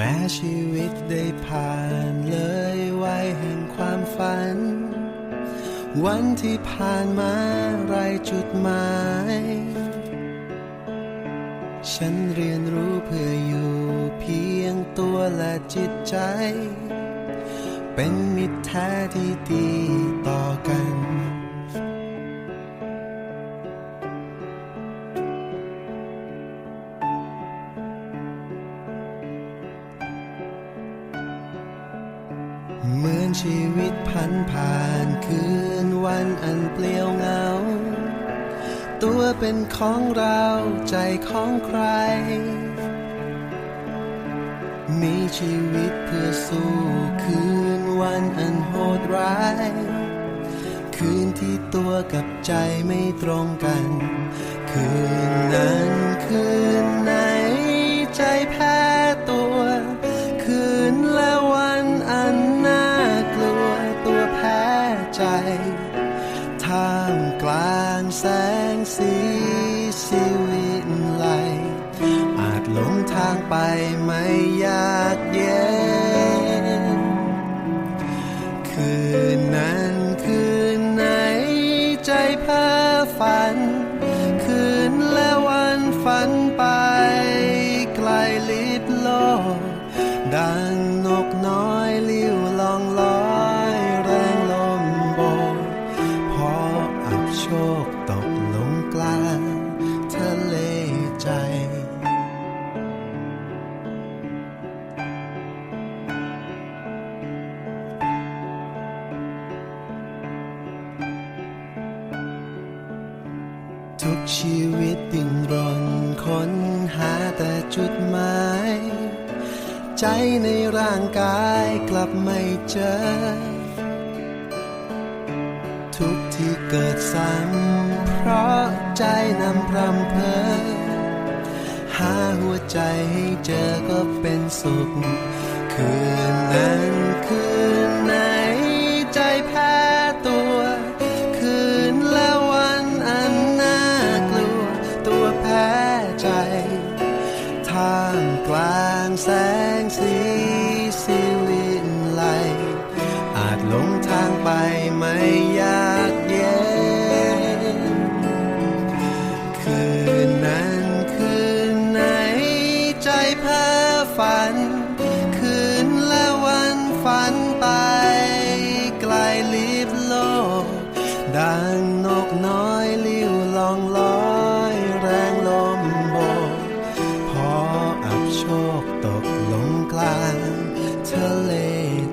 แม้ชีวิตได้ผ่านเลยวัยแห่งความฝัน วันที่ผ่านมาไรจุดหมาย ฉันเรียนรู้เพื่ออยู่เพียงตัวและจิตใจ เป็นมิตรแท้ที่ดีต่อกัน เหมือนชีวิตพันผ่านคืนวันอันเปลี่ยวเหงา ตัวเป็นของเราใจของใคร มีชีวิตเพื่อสู้คืนวันอันโหดร้าย คืนที่ตัวกับใจไม่ตรงกัน คืนนั้นคืนไหน แสงสีสีวิไลอาจหลงทางไปไม่อยากเย็น คืนนั้นคืนไหนใจเพ้อฝัน ทุกชีวิตดิ้นรนค้นหาแต่จุดหมาย ใจในร่างกายกลับไม่เจอ ทุกที่เกิดซ้ำเพราะใจนำพรำเพอหาหัวใจให้เจอก็เป็นสุข คืนนั้นคืนไหน ท่ามกลางแสงสีสิวิไลอาจหลงทางไปไม่อยากเย็น คืนนั้นคืนไหนใจเพ้อฝัน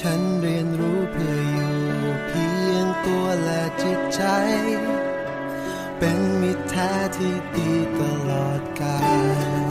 ฉันเรียนรู้เพื่ออยู่เพียงตัวและจิตใจ เป็นมิตรแท้ที่ดีตลอดกาล